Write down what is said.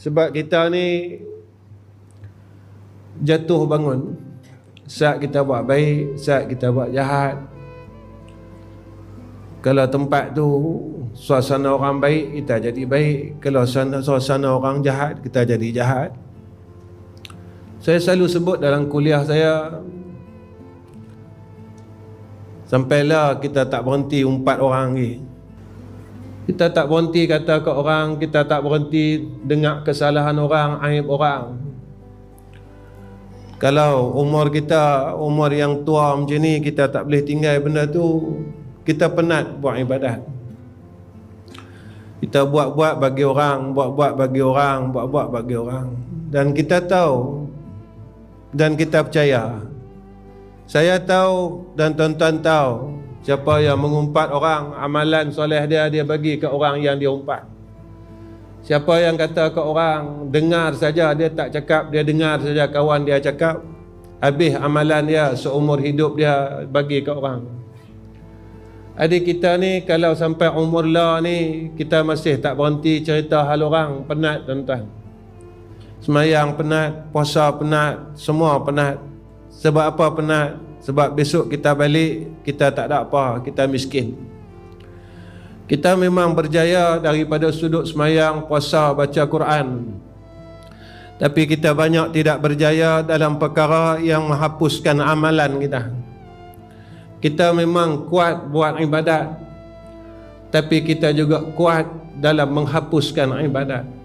Sebab kita ni jatuh bangun. Saat kita buat baik, saat kita buat jahat. Kalau tempat tu suasana orang baik, kita jadi baik. Kalau suasana, orang jahat, kita jadi jahat. Saya selalu sebut dalam kuliah saya Sampailah kita tak berhenti umpat orang lagi Kita tak berhenti kata ke orang Kita tak berhenti dengar kesalahan orang, aib orang. Kalau umur kita, umur yang tua macam ni Kita tak boleh tinggal benda tu Kita penat buat ibadat. Kita buat-buat bagi orang, buat-buat bagi orang, buat-buat bagi orang. Dan kita tahu Dan kita percaya. Saya tahu dan tuan-tuan tahu siapa yang mengumpat orang amalan soleh dia dia bagi ke orang yang dia umpat. Siapa yang kata ke orang dengar saja dia tak cakap dia dengar saja kawan dia cakap habis amalan dia seumur hidup dia bagi ke orang. Adik kita ni kalau sampai umur lah ni kita masih tak berhenti cerita hal orang penat tuan-tuan. Semayang penat, puasa penat, semua penat. Sebab apa penat? Sebab besok kita balik Kita tak ada apa Kita miskin. Kita memang berjaya Daripada sudut semayang Puasa baca Quran. Tapi kita banyak tidak berjaya Dalam perkara yang menghapuskan amalan kita. Kita memang kuat buat ibadat. Tapi kita juga kuat Dalam menghapuskan ibadat